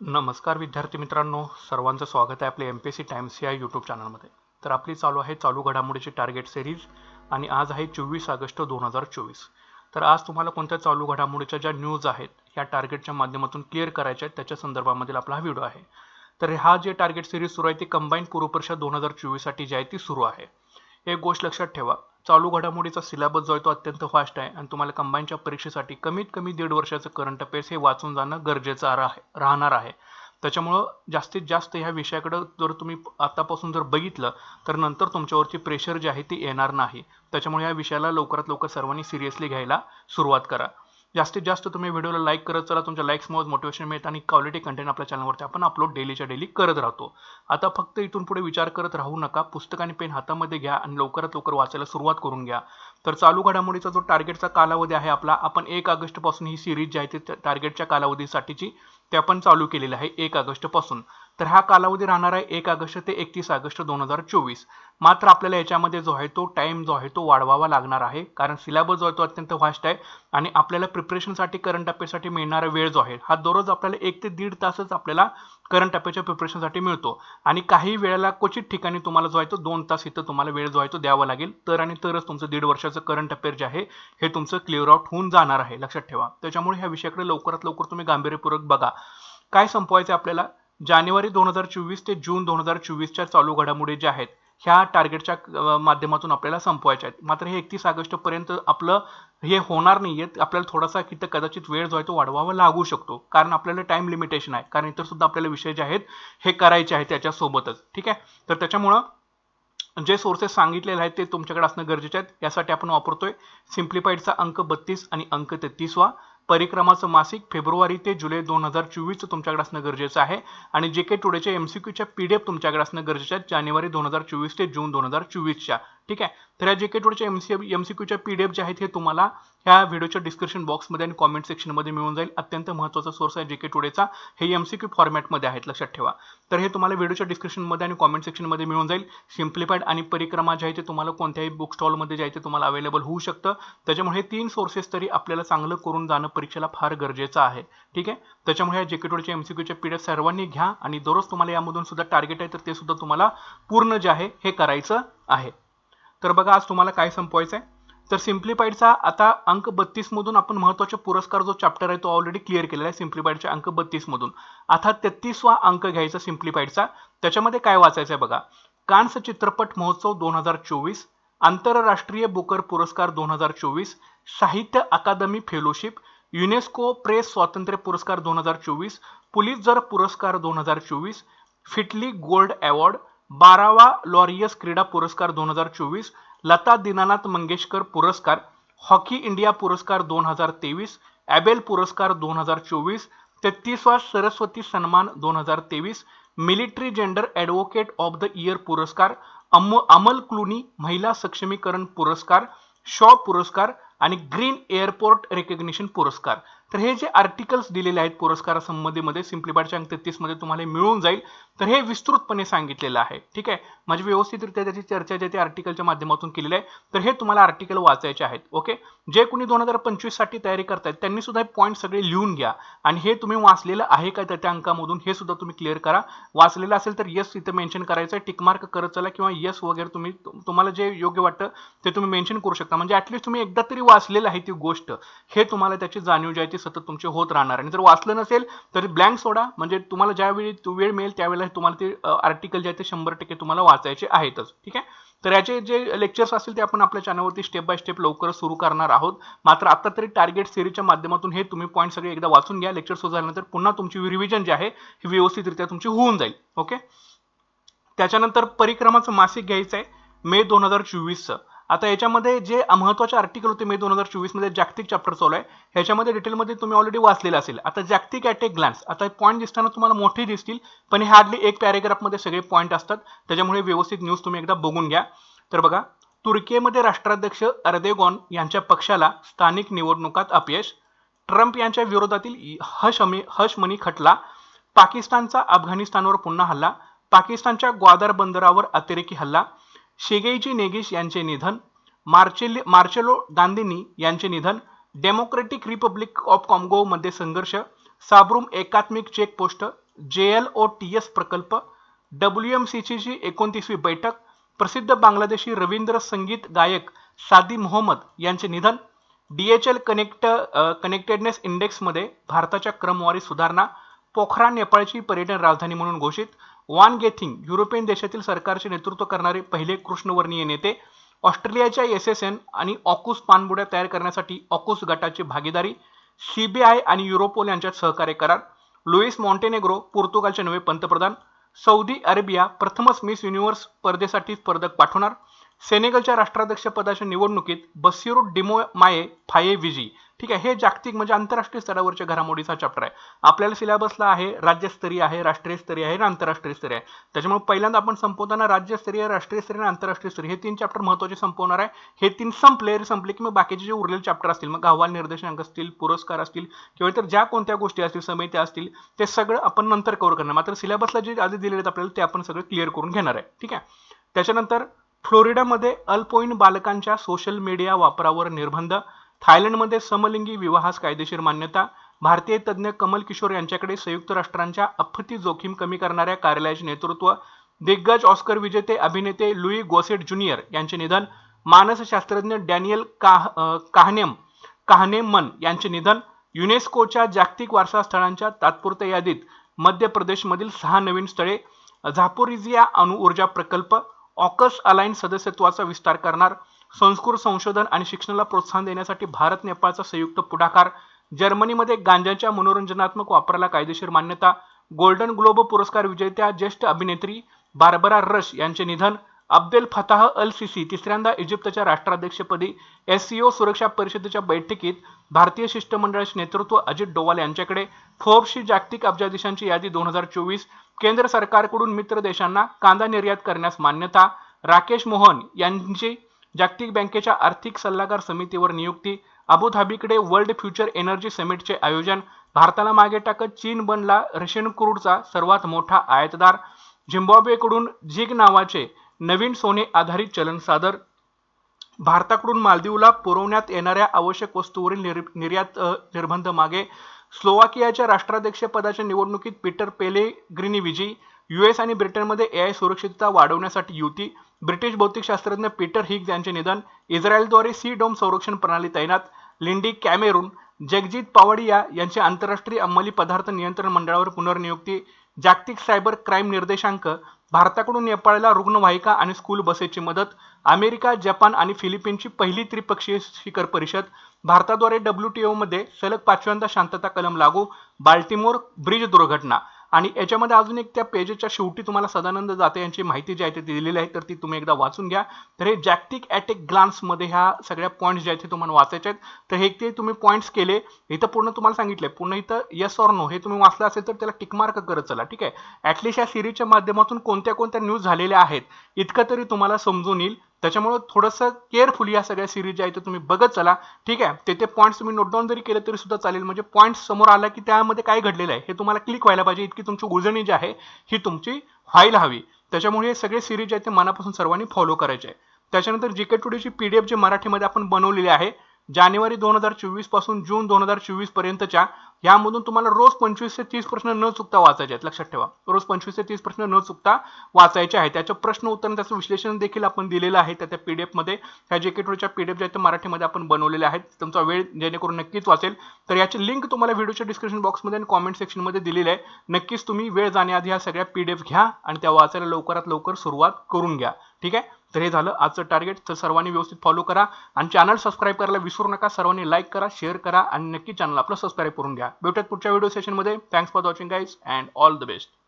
नमस्कार विद्यार्थी मित्रांनो सर्वांचं स्वागत आहे आपल्या एम पी सी टाइम्स या यूट्यूब चॅनलमध्ये तर आपली चालू आहे चालू घडामोडीची टार्गेट सिरीज आणि आज आहे चोवीस ऑगस्ट दोन हजार चोवीस. तर आज तुम्हाला कोणत्या चालू घडामोडीच्या ज्या न्यूज आहेत या टार्गेटच्या माध्यमातून क्लिअर करायच्या आहेत त्याच्या संदर्भामधील आपला हा व्हिडिओ आहे. तर हा जे टार्गेट सिरीज सुरू आहे ती कंबाईन पूर्व परीक्षा दोन हजार चोवीससाठी जी आहे ती सुरू आहे. एक गोष्ट लक्षात ठेवा चालू घडामोडीचा सिलेबस जो आहे तो अत्यंत फास्ट आहे आणि तुम्हाला कंबाईनच्या परीक्षेसाठी कमीत कमी दीड वर्षाचं करंट अफेअर्स हे वाचून जाणं गरजेचं आहे राहणार आहे. त्याच्यामुळं जास्तीत जास्त ह्या विषयाकडं जर तुम्ही आतापासून जर बघितलं तर नंतर तुमच्यावरची प्रेशर जी आहे ती येणार नाही. त्याच्यामुळे या विषयाला लवकरात लवकर सर्वांनी सिरियसली घ्यायला सुरुवात करा. जास्तीत जास्त तुम्ही व्हिडिओला लाईक करत चला तुमच्या लाईक्समुळे मोटिवेशन मिळतं आणि क्वालिटी कंटेंट आपल्या चॅनलवरती आपण अपलोड डेलीच्या डेली करत राहतो. आता फक्त इथून पुढे विचार करत राहू नका पुस्तक आणि पेन हातामध्ये घ्या आणि लवकरात लवकर वाचायला सुरुवात करून घ्या. तर चालू घडामोडीचा जो टार्गेटचा कालावधी आहे आपला आपण एक ऑगस्टपासून ही सिरीज जी आहे ती टार्गेटच्या कालावधीसाठीची ते आपण चालू केलेली आहे एक ऑगस्टपासून तर हा कालावधी राहणार आहे एक ऑगस्ट ते एकतीस ऑगस्ट दोन हजार चोवीस. मात्र आपल्याला याच्यामध्ये जो आहे तो टाइम जो आहे तो वाढवावा लागणार आहे. कारण सिलेबस जो आहे तो अत्यंत फास्ट आहे आणि आपल्याला प्रिपरेशनसाठी करंट अफेअरसाठी मिळणारा वेळ जो आहे हा दररोज आपल्याला एक ते दीड तासच आपल्याला करंट अफेअरच्या प्रिपरेशनसाठी मिळतो. आणि काही वेळेला क्वचित ठिकाणी तुम्हाला जो आहे तो दोन तास इथं तुम्हाला वेळ जो आहे तो द्यावा लागेल. तर आणि तरच तुमचं दीड वर्षाचं करंट अफेअर जे आहे हे तुमचं क्लिअर आउट होऊन जाणार आहे. लक्षात ठेवा. त्याच्यामुळे ह्या विषयाकडे लवकरात लवकर तुम्ही गांभीर्यपूर्वक बघा. काय संपवायचं आपल्याला? जानेवारी दोन हजार चोवीस ते जून दोन हजार चोवीसच्या चालू घडामोडी ज्या आहेत ह्या टार्गेटच्या माध्यमातून आपल्याला संपवायच्या आहेत. मात्र हे एकतीस ऑगस्ट पर्यंत आपलं हे होणार नाहीये. आपल्याला थोडासा किती कदाचित वेळ जो आहे तो वाढवावा लागू शकतो. कारण आपल्याला टाइम लिमिटेशन आहे. कारण इतर सुद्धा आपल्याला विषय जे आहेत हे करायचे आहेत त्याच्यासोबतच. ठीक आहे? तर त्याच्यामुळं जे सोर्सेस सांगितलेले आहेत ते तुमच्याकडे असणं गरजेचे आहेत यासाठी आपण वापरतोय सिम्प्लिफाईडचा अंक बत्तीस आणि अंक तेहतीसवा. परिक्रमाचं मासिक फेब्रुवारी ते जुलै दोन हजार चोवीसचं तुमच्याकडे असणं गरजेचं आहे. आणि जे के टुडेच्या एम सी क्यूच्या पी डी एफ तुमच्याकडे असणं गरजेचं आहे जानेवारी दोन हजार चोवीस ते जून दोन हजार चोवीसच्या. ठीक आहे? तर या जे के टुडेच्या पी डी एफ जे आहेत हे तुम्हाला ह्या व्हिडिओच्या डिस्क्रिप्शन बॉक्समध्ये आणि कॉमेंट सेक्शनमध्ये मिळून जाईल. अत्यंत महत्त्वाचा सोर्स आहे जे के टुडेचा हे एम सी क्यू फॉर्मॅटमध्ये आहेत लक्षात ठेवा. तर हे तुम्हाला व्हिडिओच्या डिस्क्रिप्शनमध्ये आणि कॉमेंट सेक्शनमध्ये मिळून जाईल. सिम्प्लिफाईड आणि परिक्रमा जे आहे ते तुम्हाला कोणत्याही बुक स्टॉलमध्ये जे आहे ते तुम्हाला अवेलेबल होऊ शकतं. त्याच्यामुळे हे तीन सोर्सेस तरी आपल्याला चांगलं करून जाणं परीक्षेला फार गरजेचं आहे. ठीक आहे? त्याच्यामुळे या जेकेटोडच्या एमसीक्यूच्या पीडीएफ सर्वांनी घ्या आणि दररोज तुम्हाला यामधून सुद्धा टार्गेट आहे तर ते सुद्धा तुम्हाला पूर्ण जे आहे हे करायचं आहे. तर बघा आज तुम्हाला काय संपवायचं आहे तर सिम्प्लिफाईडचा आता अंक बत्तीस मधून आपण महत्त्वाचे पुरस्कार जो चॅप्टर आहे तो ऑलरेडी क्लिअर केलेला आहे सिम्प्लिफाईडच्या अंक बत्तीस मधून आता तेहतीसवा अंक घ्यायचा सिम्प्लिफाईडचा त्याच्यामध्ये काय वाचायचं आहे बघा. कान्स चित्रपट महोत्सव दोन हजार चोवीस आंतरराष्ट्रीय बुकर पुरस्कार दोन हजार चोवीस साहित्य अकादमी फेलोशिप युनेस्को प्रेस स्वातंत्र्य पुरस्कार दोन हजार चोवीस पुलिस जर पुरस्कार दोन हजार चोवीस फिटली गोल्ड अवॉर्ड बारावा लॉरियस क्रीडा पुरस्कार दोन हजार चोवीस लता दीनानाथ मंगेशकर पुरस्कार हॉकी इंडिया पुरस्कार दोन हजार तेवीस ॲबेल पुरस्कार दोन हजार चोवीस तेहतीसवा सरस्वती सन्मान दोन हजार तेवीस military gender advocate of the year पुरस्कार अम अमल क्लुनी महिला सक्षमीकरण पुरस्कार शॉ पुरस्कार आणि ग्रीन एअरपोर्ट रेकग्निशन पुरस्कार. तर हे जे आर्टिकल्स दिलेले आहेत पुरस्कारासंबंधीमध्ये सिम्प्लिफाईडच्या अंक तेहतीसमध्ये तुम्हाला मिळून जाईल. तर हे विस्तृतपणे सांगितलेलं आहे ठीक आहे? म्हणजे व्यवस्थितरित्या त्याची चर्चा जे ते आर्टिकलच्या माध्यमातून केलेली आहे तर हे तुम्हाला आर्टिकल वाचायचे आहेत ओके? जे कोणी दोन हजार पंचवीससाठी तयारी करतायत त्यांनी सुद्धा हे पॉईंट सगळे लिहून घ्या. आणि हे तुम्ही वाचलेलं आहे का त्या अंकामधून हे सुद्धा तुम्ही क्लिअर करा. वाचलेलं असेल तर यस इथं मेन्शन करायचं आहे. टिकमार्क करत चला किंवा येस वगैरे तुम्ही तुम्हाला जे योग्य वाटतं ते तुम्ही मेन्शन करू शकता. म्हणजे ॲटलिस्ट तुम्ही एकदा तरी वाचलेलं आहे ती गोष्ट. हे तुम्हाला त्याची जाणीव जी आहे ती सतत तुमचे होत राहणार आणि जर वाचलं नसेल तर ब्लँक सोडा. म्हणजे तुम्हाला ज्यावेळी वेळ मिळेल त्यावेळेला तुम्हाला ते आर्टिकल जे आहे ते शंभर टक्के तुम्हाला वाचायचे आहेतच. ठीक आहे? तर याचे जे लेक्चर्स असतील ते आपण आपल्या चॅनलवरती स्टेप बाय स्टेप लवकरच सुरू करणार आहोत. मात्र आता तरी टार्गेट सिरीजच्या माध्यमातून हे तुम्ही पॉईंट सगळे एकदा वाचून घ्या. लेक्चर सुरू झाल्यानंतर पुन्हा तुमची रिव्हिजन जी आहे हे व्यवस्थितरित्या तुमची होऊन जाईल. ओके त्याच्यानंतर परिक्रमाचं मासिक घ्यायचं आहे मे दोन हजार चोवीसचं. आता याच्यामध्ये जे महत्त्वाचे आर्टिकल होते मे दोन हजार चोवीसमध्ये जागतिक चॅप्टर चालू आहे. ह्याच्यामध्ये डिटेलमध्ये तुम्ही ऑलरेडी वाचलेलं असेल. आता जागतिक ॲट ए ग्लान्स आता पॉईंट दिसताना तुम्हाला मोठे दिसतील पण हे हार्डली एक पॅरेग्राफमध्ये सगळे पॉईंट असतात. त्याच्यामुळे व्यवस्थित न्यूज तुम्ही एकदा बघून घ्या. तर बघा तुर्कीमध्ये राष्ट्राध्यक्ष अर्देगॉन यांच्या पक्षाला स्थानिक निवडणुकात अपयश ट्रम्प यांच्या विरोधातील हशमी हशमनी खटला पाकिस्तानचा अफगाणिस्तानवर पुन्हा हल्ला पाकिस्तानच्या ग्वादर बंदरावर अतिरेकी हल्ला शेगेईची नेगिस यांचे निधन मार्चेल मार्चेलो दांदिनी यांचे निधन डेमोक्रेटिक रिपब्लिक ऑफ कॉंगोमध्ये संघर्ष साब्रूम एकात्मिक check post J L O T S प्रकल्प डब्ल्यू एम सीची जी एकोणतीसवी बैठक प्रसिद्ध बांगलादेशी रवींद्र संगीत गायक सादी मोहम्मद यांचे निधन D H L connect connectedness इंडेक्समध्ये भारताच्या क्रमवारी सुधारणा पोखरा नेपाळची पर्यटन राजधानी म्हणून घोषित वान गेथिंग युरोपियन देशातील सरकारचे नेतृत्व करणारे पहिले कृष्णवर्णीय नेते ऑस्ट्रेलियाच्या एस एस एन आणि ऑकुस पाणबुड्या तयार करण्यासाठी ऑकुस गटाची भागीदारी सीबीआय आणि युरोपोल यांच्यात सहकार्य करार लुईस मॉन्टेनेग्रो पोर्तुगालचे नवे पंतप्रधान सौदी अरेबिया प्रथमच मिस युनिव्हर्स स्पर्धेसाठी स्पर्धक पाठवणार सेनेगलच्या राष्ट्राध्यक्षपदाच्या निवडणुकीत बसिरू डिमो माये फाये विजी ठीक आहे हे जागतिक म्हणजे आंतरराष्ट्रीय स्तरावरच्या घडामोडीचा चॅप्टर आहे. आपल्याला सिलेबसला आहे राज्यस्तरीय आहे राष्ट्रीय स्तरीय आहे आणि आंतरराष्ट्रीय स्तरीय आहे. त्याच्यामुळे पहिल्यांदा आपण संपवताना राज्यस्तरीय राष्ट्रीय स्तरीय आणि आंतरराष्ट्रीय स्तरीय हे तीन चॅप्टर महत्त्वाचे संपवणार आहे. हे तीन संपले संपले की मग बाकीचे जे उरलेले चॅप्टर असतील मग अहवाल निर्देशांक असतील पुरस्कार असतील किंवा इतर ज्या कोणत्या गोष्टी असतील समित्या असतील ते सगळं आपण नंतर कव्हर करणार. मात्र सिलेबसला जे आधी दिलेले आहेत आपल्याला ते आपण सगळं क्लिअर करून घेणार आहे. ठीक आहे? त्याच्यानंतर फ्लोरिडामध्ये अल्पवयीन बालकांच्या सोशल मीडिया वापरावर निर्बंध. थायलंडमध्ये समलिंगी विवाहास कायदेशीर मान्यता भारतीय तज्ज्ञ कमल किशोर यांच्याकडे संयुक्त राष्ट्रांच्या आपत्ती जोखीम कमी करणाऱ्या कार्यालयाचे नेतृत्व दिग्गज ऑस्कर विजेते अभिनेते लुई गोसेट ज्युनियर यांचे निधन मानसशास्त्रज्ञ डॅनियल काह काहनेम काहनेमन यांचे निधन युनेस्कोच्या जागतिक वारसा स्थळांच्या तात्पुरत्या यादीत मध्य प्रदेशमधील सहा नवीन स्थळे झापोरिझिया अणुऊर्जा प्रकल्प ऑकस अलायन्स सदस्यत्वाचा विस्तार करणार संस्कृत संशोधन आणि शिक्षणाला प्रोत्साहन देण्यासाठी भारत नेपाळचा संयुक्त पुढाकार जर्मनीमध्ये गांजाच्या मनोरंजनात्मक वापराला कायदेशीर मान्यता गोल्डन ग्लोब पुरस्कार विजेत्या ज्येष्ठ अभिनेत्री बार्बरा रश यांचे निधन अब्देल फताह अल सिसी तिसऱ्यांदा इजिप्तच्या राष्ट्राध्यक्षपदी एससीओ सुरक्षा परिषदेच्या बैठकीत भारतीय शिष्टमंडळाचे नेतृत्व अजित डोवाल यांच्याकडे फोर्बशी जागतिक अब्जाधीशांची यादी दोन हजार चोवीस केंद्र सरकारकडून मित्र देशांना कांदा निर्यात करण्यास मान्यता राकेश मोहन यांची जागतिक बँकेच्या आर्थिक सल्लागार समितीवर नियुक्ती अबुधाबीकडे वर्ल्ड फ्युचर एनर्जी समिटचे आयोजन भारताला मागे टाकत चीन बनला रशियन क्रूडचा सर्वात मोठा आयातदार झिम्बाब्वेकडून झिग नावाचे नवीन सोने आधारित चलन सादर. भारताकडून मालदीवला पुरवण्यात येणाऱ्या आवश्यक वस्तूवरील निर निर्यात निर्बंध मागे स्लोवाकियाच्या राष्ट्राध्यक्ष पदाच्या निवडणुकीत पीटर पेले ग्रिनी विजयी युएस आणि ब्रिटनमध्ये एआय सुरक्षितता वाढवण्यासाठी युती ब्रिटिश भौतिकशास्त्रज्ञ पीटर हिग्ज यांचे निधन इस्रायलद्वारे सी डोम संरक्षण प्रणाली तैनात लिंडी कॅमेरून जगजित पावडिया यांची आंतरराष्ट्रीय अंमली पदार्थ नियंत्रण मंडळावर पुनर्नियुक्ती जागतिक सायबर क्राईम निर्देशांक भारताकडून नेपाळला रुग्णवाहिका आणि स्कूल बसेसची मदत अमेरिका जपान आणि फिलिपीन्सची पहिली त्रिपक्षीय शिखर परिषद भारताद्वारे डब्ल्यू टी ओमध्ये सलग पाचव्यांदा शांतता कलम लागू बाल्टिमोर ब्रिज दुर्घटना. आणि याच्यामध्ये अजून एक त्या पेजेच्या शेवटी तुम्हाला सदानंद जाते यांची माहिती जी आहे ती दिलेली आहे तर ती तुम्ही एकदा वाचून घ्या. तर हे जॅक्टिक ॲट ए ग्लान्समध्ये ह्या सगळ्या पॉईंट्स ज्या आहेत ते तुम्हाला वाचायचे आहेत. तर हे ते तुम्ही पॉईंट्स केले. इथं पूर्ण तुम्हाला सांगितले. पूर्ण इथं येस ऑर नो हे तुम्ही वाचलं असेल तर त्याला टिकमार्क करत चला ठीक आहे? ॲटलिस्ट या सिरीजच्या माध्यमातून कोणत्या कोणत्या न्यूज झालेल्या आहेत इतकं तरी तुम्हाला समजून येईल. त्याच्यामुळे थोडंसं केअरफुली या सगळ्या सिरीज ज्या आहेत तुम्ही बघत चला. ठीक आहे? ते ते पॉईंट्स तुम्ही नोट डाऊन जरी केले तरी सुद्धा चालेल. म्हणजे पॉईंट्स समोर आला की त्यामध्ये काय घडलेलं आहे हे तुम्हाला क्लिक व्हायला पाहिजे. इतकी तुमची उजळणी जी आहे ही तुमची व्हायला हवी. त्याच्यामुळे हे सगळे सिरीज जे आहेत ते मनापासून सर्वांनी फॉलो करायचे आहे. त्याच्यानंतर जी के टुडेची पीडीएफ जी मराठीमध्ये आपण बनवलेली आहे जानेवारी दोन हजार चोवीसपासून जून दोन हजार चोवीस पर्यंतच्या यामधून तुम्हाला रोज पंचवीस ते तीस प्रश्न न चुकता वाचायचे आहेत. लक्षात ठेवा. रोज पंचवीस ते तीस प्रश्न न चुकता वाचायचे आहेत. त्याचं प्रश्न उत्तर त्याचं विश्लेषण देखील आपण दिलेलं आहे त्या त्या पीडीएफमध्ये. ह्या जे के टूच्या पीडीएफ जे आहेत मराठीमध्ये आपण बनवलेले आहेत. तुमचा वेळ जेणेकरून नक्कीच वाचेल. तर याची लिंक तुम्हाला व्हिडिओच्या डिस्क्रिप्शन बॉक्समध्ये आणि कॉमेंट सेक्शनमध्ये दिलेली आहे. नक्कीच तुम्ही वेळ जाण्याआधी ह्या सगळ्या पीडीएफ घ्या आणि त्या वाचायला लवकरात लवकर सुरुवात करून घ्या. ठीक आहे? तर हे झालं आजचं टार्गेट तर सर्वांनी व्यवस्थित फॉलो करा आणि चॅनल सबस्क्राईब करायला विसरू नका. सर्वांनी लाईक करा शेअर करा आणि नक्की चॅनल आपलं सबस्क्राईब करून घ्या. भेटत पुढच्या व्हिडिओ सेशनमध्ये thanks for watching guys and all the best